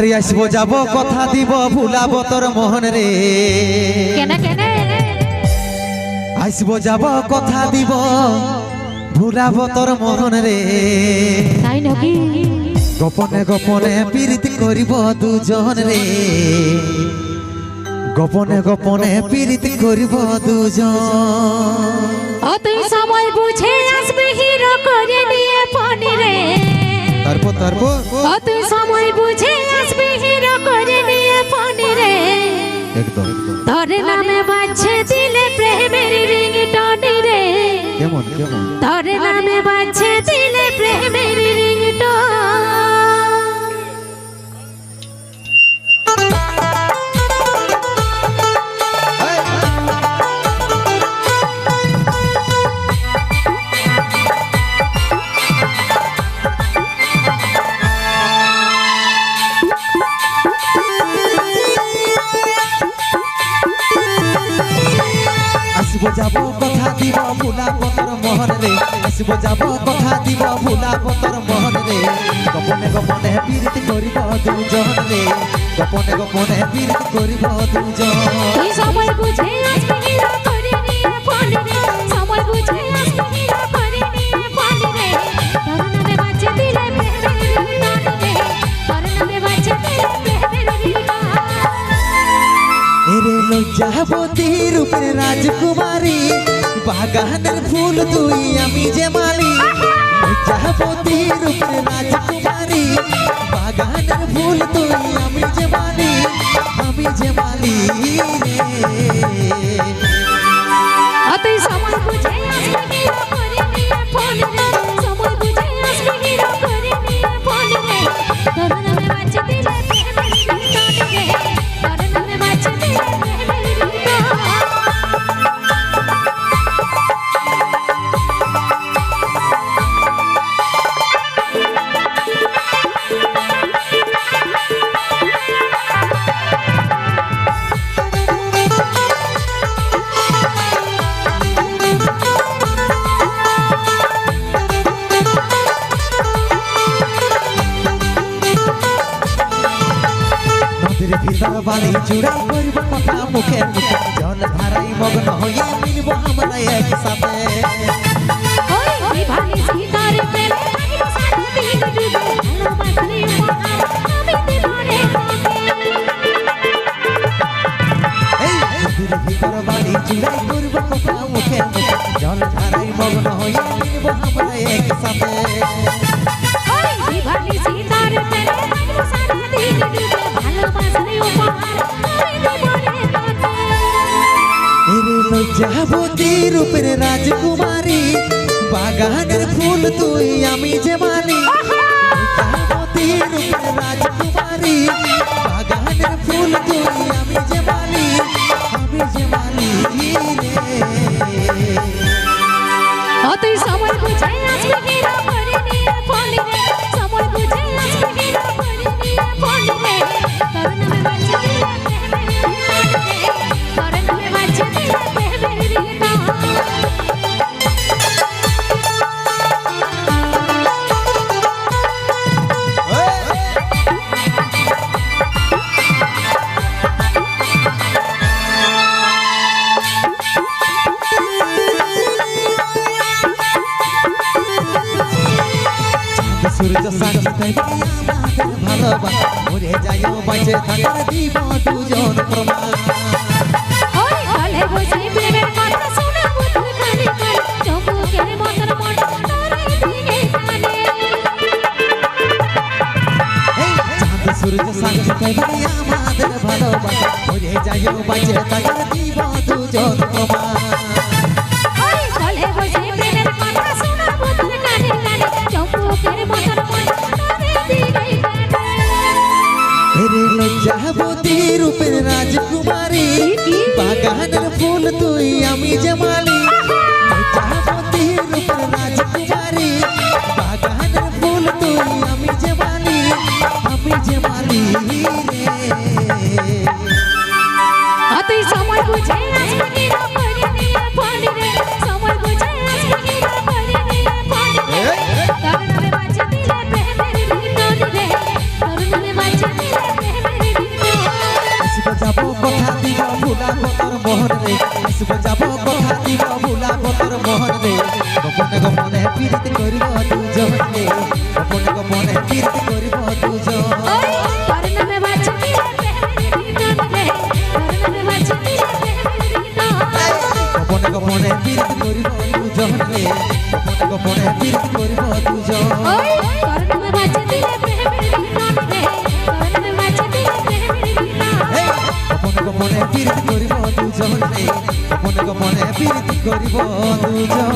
আরে আসব যাব কথা দিব ভুলাবো তোর মোহন রে। কেন কেন? আসব যাব কথা দিব ভুলাবো তোর মোহন রে। তাই নাকি? গোপনে গোপনে পীড়িত করিব দুজন রে। গোপনে গোপনে পীড়িত করিব দুজন। তুই সময় বুঝে আসবি হিরো করে নিয়ে ফোন রে তারপর তারপর। তুই সময় আসব যাব কথা দিব ভুলা পতর মোহন রে। আসব যাব কথা দিব ভুলা পতর মোহন রে। গোপনে গোপনে পীড়িত করিব দুজন রে। গোপনে গোপনে পীড়িত করিব দুজন। সময় বুঝে আসবি রাজকুমারী বাগানের ফুল তুই আমি যে মালি। প্রজাপতি রূপে রাজকুমারী বাগানের ফুল তুই আমি যে মালি, আমি যে মালি রে। নদীর ভিতর বালি চূড়া করব কথা মুখে মুখে। জল ধারাই মগ্ন হয়ে মিলব আমরা একসাথে। ভিতর বালি চূড়াই করব কথা মুখে মুখে। জল ধারাই মগ্ন হয়ে রূপের রাজকুমারী বাগানের ফুল তুই আমি যে মালি লজ্জাবতী রূপের রাজকুমারী বাগানের ফুল তুই আমি যে মালি আমি যে মালি রে ও সূর্য আমাদের ভালোবাসা মরে যাইও বাইচে থাকার দিব দুজন প্রমাণ সূর্য সাজিতে আমাদের ভালোবাসা মরে যাইও বাইচে থাকার দিব দুজন প্রমাণ লজ্জাবতী রূপের রাজকুমারী বাগানের ফুল তুই আমি যে মালি লজ্জাবতী রূপের রাজকুমারী বাগানের ফুল তুই আমি যে মালি আমি যে মালি রে ও তুই সময় বুঝে আসবি আসব যাব কথা দিব ভুলাব তোর মোহরে গোপনে গোপনে পীড়িত করিব দুজন রে গোপনে গোপনে পীড়িত করিব দুজন রে গোপনে গোপনে পীড়িত করিব দুজন রে গোপনে গোপনে পীড়িত করিব দুজন রে গোপনে গোপনে পীড়িত করিব রে গোপনে করিব দুজন।